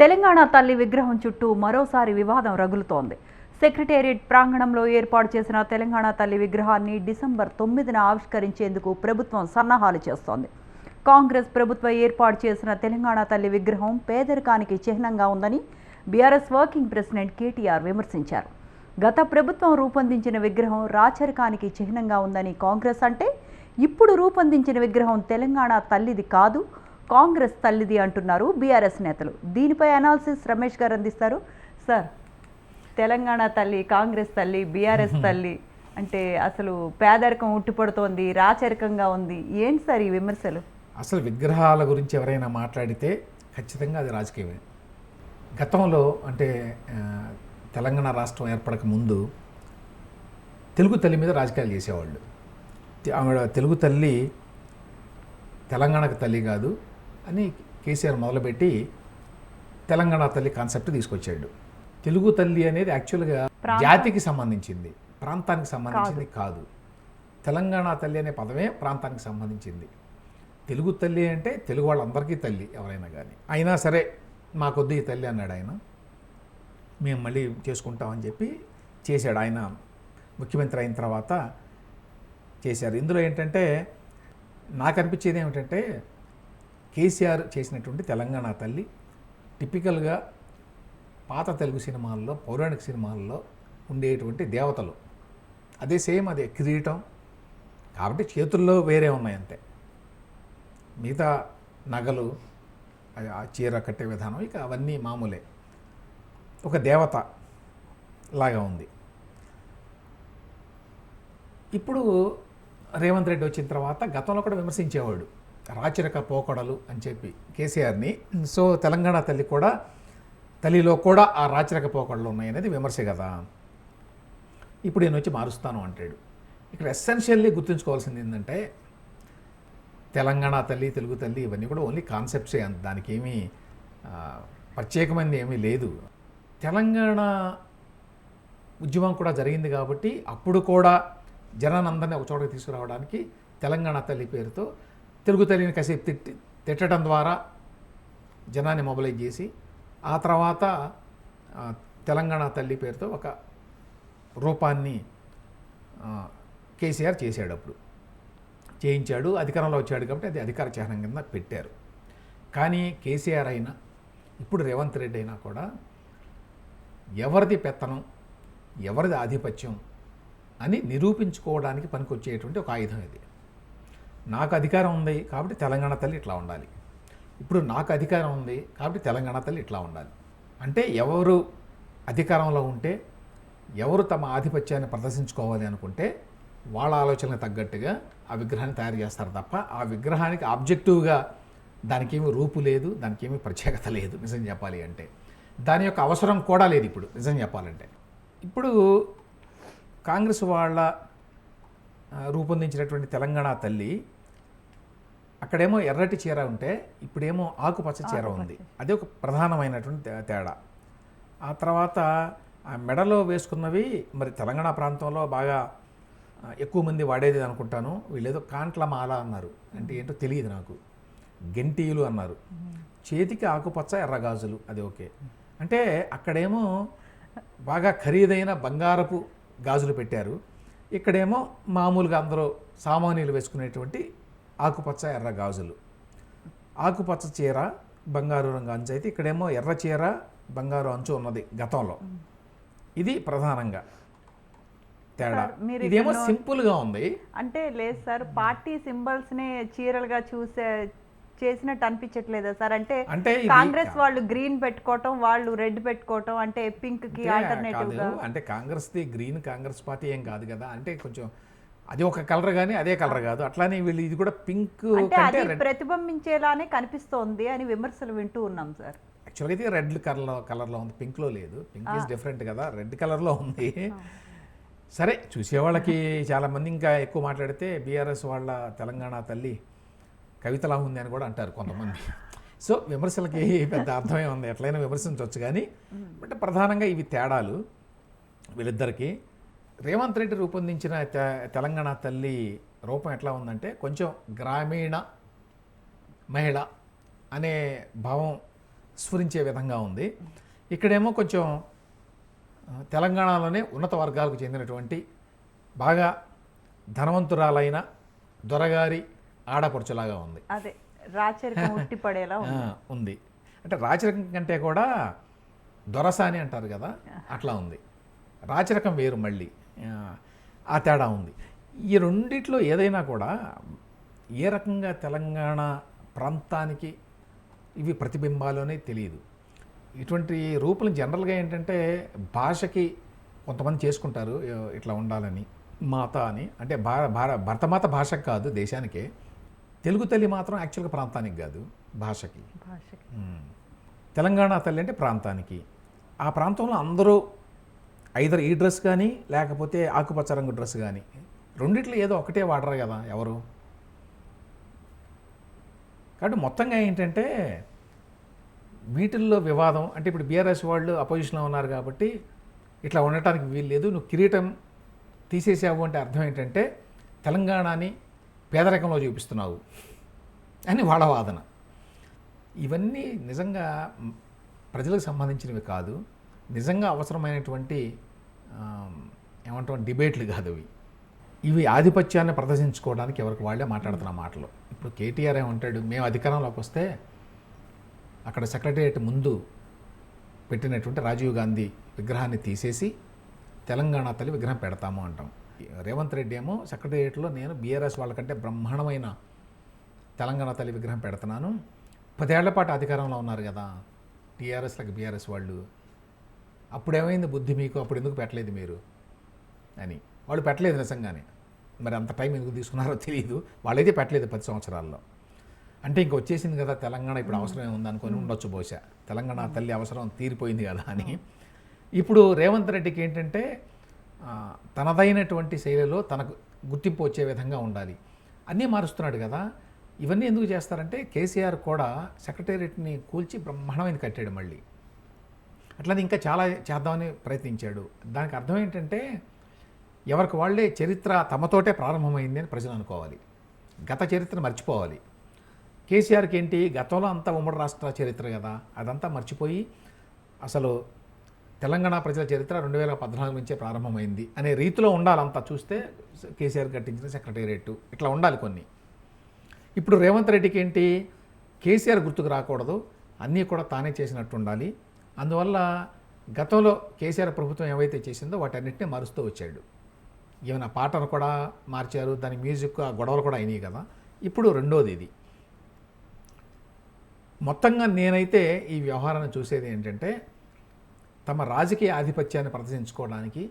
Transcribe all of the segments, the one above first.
తెలంగాణ తల్లి విగ్రహం చుట్టూ మరోసారి వివాదం రగులుతోంది. సెక్రటేరియట్ ప్రాంగణంలో ఏర్పాటు చేసిన తెలంగాణ తల్లి విగ్రహాన్ని డిసెంబర్ తొమ్మిదిన ఆవిష్కరించేందుకు ప్రభుత్వం సన్నాహాలు చేస్తోంది. కాంగ్రెస్ ప్రభుత్వం ఏర్పాటు చేసిన తెలంగాణ తల్లి విగ్రహం పేదరికానికి చిహ్నంగా ఉందని బీఆర్ఎస్ వర్కింగ్ ప్రెసిడెంట్ కేటీఆర్ విమర్శించారు. గత ప్రభుత్వం రూపొందించిన విగ్రహం రాచరికానికి చిహ్నంగా ఉందని కాంగ్రెస్ అంటే ఇప్పుడు రూపొందించిన విగ్రహం తెలంగాణ తల్లిది కాదు కాంగ్రెస్ తల్లిది అంటున్నారు బీఆర్ఎస్ నేతలు. దీనిపై అనాలిసిస్ రమేష్ గారు అందిస్తారు. సార్ తెలంగాణ తల్లి కాంగ్రెస్ తల్లి బీఆర్ఎస్ తల్లి అంటే అసలు పేదరికం ఉట్టిపడుతోంది రాచరికంగా ఉంది. ఏంటి సార్ ఈ విమర్శలు? అసలు విగ్రహాల గురించి ఎవరైనా మాట్లాడితే ఖచ్చితంగా అది రాజకీయమే. గతంలో అంటే తెలంగాణ రాష్ట్రం ఏర్పడక ముందు తెలుగు తల్లి మీద రాజకీయాలు చేసేవాళ్ళు. ఆవిడ తెలుగు తల్లి తెలంగాణకు తల్లి కాదు అని కేసీఆర్ మొదలుపెట్టి తెలంగాణ తల్లి కాన్సెప్ట్ తీసుకొచ్చాడు. తెలుగు తల్లి అనేది యాక్చువల్గా జాతికి సంబంధించింది ప్రాంతానికి సంబంధించింది కాదు. తెలంగాణ తల్లి అనే పదమే ప్రాంతానికి సంబంధించింది. తెలుగు తల్లి అంటే తెలుగు వాళ్ళందరికీ తల్లి ఎవరైనా కానీ అయినా సరే మాకొద్దు ఈ తల్లి అన్నాడు ఆయన. మేము మళ్ళీ చేసుకుంటామని చెప్పి చేశాడు ఆయన. ముఖ్యమంత్రి అయిన తర్వాత చేశారు. ఇందులో ఏంటంటే నాకు అనిపించేది ఏమిటంటే కేసీఆర్ చేసినటువంటి తెలంగాణ తల్లి టిపికల్గా పాత తెలుగు సినిమాల్లో పౌరాణిక సినిమాల్లో ఉండేటువంటి దేవతలు. అదే సేమ్ అదే కిరీటం. కాబట్టి చేతుల్లో వేరే ఉన్నాయి అంతే. మిగతా నగలు ఆ- ఆ చీర కట్టే విధానం ఇక అవన్నీ మామూలే. ఒక దేవత లాగా ఉంది. ఇప్పుడు రేవంత్ రెడ్డి వచ్చిన తర్వాత గతంలో కూడా విమర్శించేవాడు. రాచరిక పోకడలు అని చెప్పి కేసీఆర్ని. సో తెలంగాణ తల్లి కూడా తల్లిలో కూడా ఆ రాచరిక పోకడలు ఉన్నాయనేది విమర్శ కదా. ఇప్పుడు నేను వచ్చి మారుస్తాను అంటాడు. ఇక్కడ ఎస్సెన్షియల్లీ గుర్తుంచుకోవాల్సింది ఏంటంటే తెలంగాణ తల్లి తెలుగు తల్లి ఇవన్నీ కూడా ఓన్లీ కాన్సెప్ట్సే. అంత దానికి ఏమీ ప్రత్యేకమైనది ఏమీ లేదు. తెలంగాణ ఉద్యమం కూడా జరిగింది కాబట్టి అప్పుడు కూడా జనానందరిని ఒక చోటకి తీసుకురావడానికి తెలంగాణ తల్లి పేరుతో తెలుగు తల్లిని కాసేపు తిట్టి తిట్టడం ద్వారా జనాన్ని మొబలైజ్ చేసి ఆ తర్వాత తెలంగాణ తల్లి పేరుతో ఒక రూపాన్ని కేసీఆర్ చేశాడు అప్పుడు. చేయించాడు అధికారంలో వచ్చాడు కాబట్టి అది అధికార చిహ్నం కింద పెట్టారు. కానీ కేసీఆర్ అయినా ఇప్పుడు రేవంత్ రెడ్డి అయినా కూడా ఎవరిది పెత్తనం ఎవరిది ఆధిపత్యం అని నిరూపించుకోవడానికి పనికొచ్చేటువంటి ఒక ఆయుధం ఇది. నాకు అధికారం ఉంది కాబట్టి తెలంగాణ తల్లి ఇట్లా ఉండాలి. ఇప్పుడు నాకు అధికారం ఉంది కాబట్టి తెలంగాణ తల్లి ఇట్లా ఉండాలి. అంటే ఎవరు అధికారంలో ఉంటే ఎవరు తమ ఆధిపత్యాన్ని ప్రదర్శించుకోవాలి అనుకుంటే వాళ్ళ ఆలోచనకు తగ్గట్టుగా ఆ విగ్రహాన్ని తయారు చేస్తారు తప్ప ఆ విగ్రహానికి ఆబ్జెక్టివ్గా దానికేమీ రూపు లేదు దానికి ఏమీ ప్రత్యేకత లేదు నిజం చెప్పాలి అంటే. దాని యొక్క అవసరం కూడా లేదు ఇప్పుడు నిజం చెప్పాలంటే. ఇప్పుడు కాంగ్రెస్ వాళ్ళ రూపొందించినటువంటి తెలంగాణ తల్లి అక్కడేమో ఎర్రటి చీర ఉంటే ఇప్పుడేమో ఆకుపచ్చ చీర ఉంది. అదే ఒక ప్రధానమైనటువంటి తేడా. ఆ తర్వాత ఆ మెడలో వేసుకున్నవి మరి తెలంగాణ ప్రాంతంలో బాగా ఎక్కువ మంది వాడేది అనుకుంటాను. వీళ్ళేదో కాంట్ల మాల అన్నారు. అంటే ఏంటో తెలియదు నాకు. గెంటీలు అన్నారు. చేతికి ఆకుపచ్చ ఎర్రగాజులు అది ఓకే. అంటే అక్కడేమో బాగా ఖరీదైన బంగారపు గాజులు పెట్టారు. ఇక్కడేమో మామూలుగా అందరూ సామాన్యులు వేసుకునేటువంటి ఆకుపచ్చ ఎర్ర గాజులు. ఆకుపచ్చ చీర బంగారు రంగు అంచు అయితే ఇక్కడేమో ఎర్ర చీర బంగారు అంచు ఉన్నది గతంలో. ఇది ప్రధానంగా తేడా. ఇదేమో ఇక్కడ సింపుల్గా ఉంది. అంటే లేదు సార్ పార్టీ సింబల్స్ నే చీరలుగా చూసే చేసినట్టు అనిపించట్లేదా సార్? అంటే అంటే కాంగ్రెస్ వాళ్ళు గ్రీన్ పెట్టుకోవటం వాళ్ళు రెడ్ పెట్టుకోవటం అంటే పింక్కి ఆల్టర్నేటివ్గా అంటే కాంగ్రెస్ది గ్రీన్ కాంగ్రెస్ పార్టీ ఏం కాదు కదా. అంటే కొంచెం అది ఒక కలర్ కానీ అదే కలర్ కాదు. అట్లానే వీళ్ళు ఇది కూడా పింక్ అంటే ప్రతిబింబించేలానే కనిపిస్తోంది అని విమర్శలు వింటూ ఉన్నాం సార్. యాక్చువల్గా అయితే రెడ్ కలర్లో కలర్లో ఉంది. పింక్లో లేదు. పింక్ ఈజ్ డిఫరెంట్ కదా. రెడ్ కలర్లో ఉంది. సరే చూసేవాళ్ళకి చాలామంది ఇంకా ఎక్కువ మాట్లాడితే బీఆర్ఎస్ వాళ్ళ తెలంగాణ తల్లి కవితలా ఉంది అని కూడా అంటారు కొంతమంది. సో విమర్శలకి పెద్ద అర్థమే ఉంది. ఎట్లయినా విమర్శించవచ్చు కానీ బట్ ప్రధానంగా ఇవి తేడాలు వీళ్ళిద్దరికి. రేవంత్ రెడ్డి రూపొందించిన తెలంగాణ తల్లి రూపం ఎట్లా ఉందంటే కొంచెం గ్రామీణ మహిళ అనే భావం స్ఫురించే విధంగా ఉంది. ఇక్కడేమో కొంచెం తెలంగాణలోనే ఉన్నత వర్గాలకు చెందినటువంటి బాగా ధనవంతురాలైన దొరగారి ఆడపడుచులాగా ఉంది. అదే రాచరికం ఉంది. అంటే రాచరికం కంటే కూడా దొరసాని అంటారు కదా అట్లా ఉంది. రాచరికం వేరు మళ్ళీ. ఆ, తేడా ఉంది. ఈ రెండిట్లో ఏదైనా కూడా ఏ రకంగా తెలంగాణ ప్రాంతానికి ఇవి ప్రతిబింబాలోనే తెలియదు. ఇటువంటి రూపులు జనరల్గా ఏంటంటే భాషకి కొంతమంది చేసుకుంటారు ఇట్లా ఉండాలని మాత అని. అంటే భార భార భరతమాత భాషకు కాదు దేశానికే. తెలుగు తల్లి మాత్రం యాక్చువల్గా ప్రాంతానికి కాదు భాషకి. తెలంగాణ తల్లి అంటే ప్రాంతానికి. ఆ ప్రాంతంలో అందరూ ఐదర్ ఈ డ్రెస్ కానీ లేకపోతే ఆకుపచ్చ రంగు డ్రెస్ కానీ రెండిట్లో ఏదో ఒకటే వాడరు కదా ఎవరు. కాబట్టి మొత్తంగా ఏంటంటే వీటిల్లో వివాదం అంటే ఇప్పుడు బీఆర్ఎస్ వాళ్ళు అపోజిషన్లో ఉన్నారు కాబట్టి ఇట్లా ఉండటానికి వీలు లేదు నువ్వు కిరీటం తీసేసావు అంటే అర్థం ఏంటంటే తెలంగాణని పేదరికంలో చూపిస్తున్నావు అని వాళ్ళ వాదన. ఇవన్నీ నిజంగా ప్రజలకు సంబంధించినవి కాదు. నిజంగా అవసరమైనటువంటి ఏమంటాం డిబేట్లు కాదు ఇవి ఇవి ఆధిపత్యాన్ని ప్రదర్శించుకోవడానికి ఎవరికి వాళ్ళే మాట్లాడుతున్న మాటలు. ఇప్పుడు కేటీఆర్ ఏమంటాడు మేము అధికారంలోకి వస్తే అక్కడ సెక్రటేరియట్ ముందు పెట్టినటువంటి రాజీవ్ గాంధీ విగ్రహాన్ని తీసేసి తెలంగాణ తల్లి విగ్రహం పెడతాము అంటాం. రేవంత్ రెడ్డి ఏమో సెక్రటేరియట్లో నేను బీఆర్ఎస్ వాళ్ళకంటే బ్రహ్మాండమైన తెలంగాణ తల్లి విగ్రహం పెడుతున్నాను. పదేళ్ళ పాటు అధికారంలో ఉన్నారు కదా టీఆర్ఎస్లకు బీఆర్ఎస్ వాళ్ళు. అప్పుడేమైంది బుద్ధి మీకు? అప్పుడు ఎందుకు పెట్టలేదు మీరు? అని. వాళ్ళు పెట్టలేదు నిజంగానే. మరి అంత టైం ఎందుకు తీసుకున్నారో తెలియదు. వాళ్ళైతే పెట్టలేదు పది సంవత్సరాల్లో. అంటే ఇంక వచ్చేసింది కదా తెలంగాణ ఇప్పుడు అవసరం ఏముంది అనుకొని ఉండొచ్చు బహుశా. తెలంగాణ తల్లి అవసరం తీరిపోయింది కదా అని. ఇప్పుడు రేవంత్ రెడ్డికి ఏంటంటే తనదైనటువంటి శైలిలో తనకు గుర్తింపు వచ్చే విధంగా ఉండాలి. అన్నీ మారుస్తున్నాడు కదా. ఇవన్నీ ఎందుకు చేస్తారంటే కేసీఆర్ కూడా సెక్రటేరియట్ని కూల్చి బ్రహ్మాండమైన కట్టాడు మళ్ళీ. అట్లనే ఇంకా చాలా చేద్దామని ప్రయత్నించాడు. దానికి అర్థం ఏంటంటే ఎవరికి వాళ్ళే చరిత్ర తమతోటే ప్రారంభమైంది అని ప్రజలు అనుకోవాలి. గత చరిత్ర మర్చిపోవాలి. కేసీఆర్కి ఏంటి? గతంలో అంతా ఉమ్మడి రాష్ట్ర చరిత్ర కదా. అదంతా మర్చిపోయి అసలు తెలంగాణ ప్రజల చరిత్ర రెండు వేల పద్నాలుగు నుంచే ప్రారంభమైంది అనే రీతిలో ఉండాలంతా చూస్తే కేసీఆర్ కట్టించిన సెక్రటేరియట్. ఇట్లా ఉండాలి కొన్ని. ఇప్పుడు రేవంత్ రెడ్డికి ఏంటి? కేసీఆర్ గుర్తుకు రాకూడదు. అన్నీ కూడా తానే చేసినట్టు ఉండాలి. అందువల్ల గతంలో కేసీఆర్ ప్రభుత్వం ఏవైతే చేసిందో వాటన్నిటిని మారుస్తూ వచ్చాడు. ఈవెన్ ఆ పాటను కూడా మార్చారు దాని మ్యూజిక్ ఆ గొడవలు కూడా అయినాయి కదా. ఇప్పుడు రెండోది ఇది. మొత్తంగా నేనైతే ఈ వ్యవహారాన్ని చూసేది ఏంటంటే తమ రాజకీయ ఆధిపత్యాన్ని ప్రదర్శించుకోవడానికి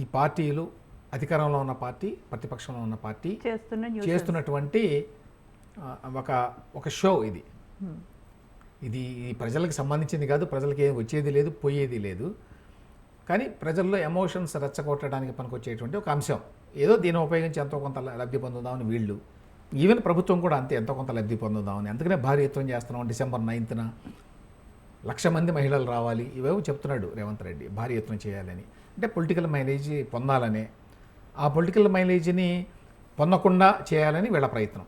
ఈ పార్టీలు అధికారంలో ఉన్న పార్టీ ప్రతిపక్షంలో ఉన్న పార్టీ చేస్తున్నటువంటి ఒక ఒక షో ఇది. ఇది ఈ ప్రజలకు సంబంధించింది కాదు ప్రజలకి ఏం వచ్చేది లేదు పోయేది లేదు. కానీ ప్రజల్లో ఎమోషన్స్ రెచ్చగొట్టడానికి పనికొచ్చేటువంటి ఒక అంశం. ఏదో దీన్ని ఉపయోగించి ఎంతో కొంత లబ్ధి పొందుదామని వీళ్ళు. ఈవెన్ ప్రభుత్వం కూడా అంతే ఎంతో కొంత లబ్ధి పొందుదామని. అందుకనే భారీ ఎత్తున చేస్తున్నాం డిసెంబర్ నైన్త్న. లక్ష మంది మహిళలు రావాలి. ఇవేవో చెప్తున్నాడు రేవంత్ రెడ్డి భారీ ఎత్తున చేయాలని. అంటే పొలిటికల్ మైలేజ్ పొందాలనే. ఆ పొలిటికల్ మైలేజ్ని పొందకుండా చేయాలని వీళ్ళ ప్రయత్నం.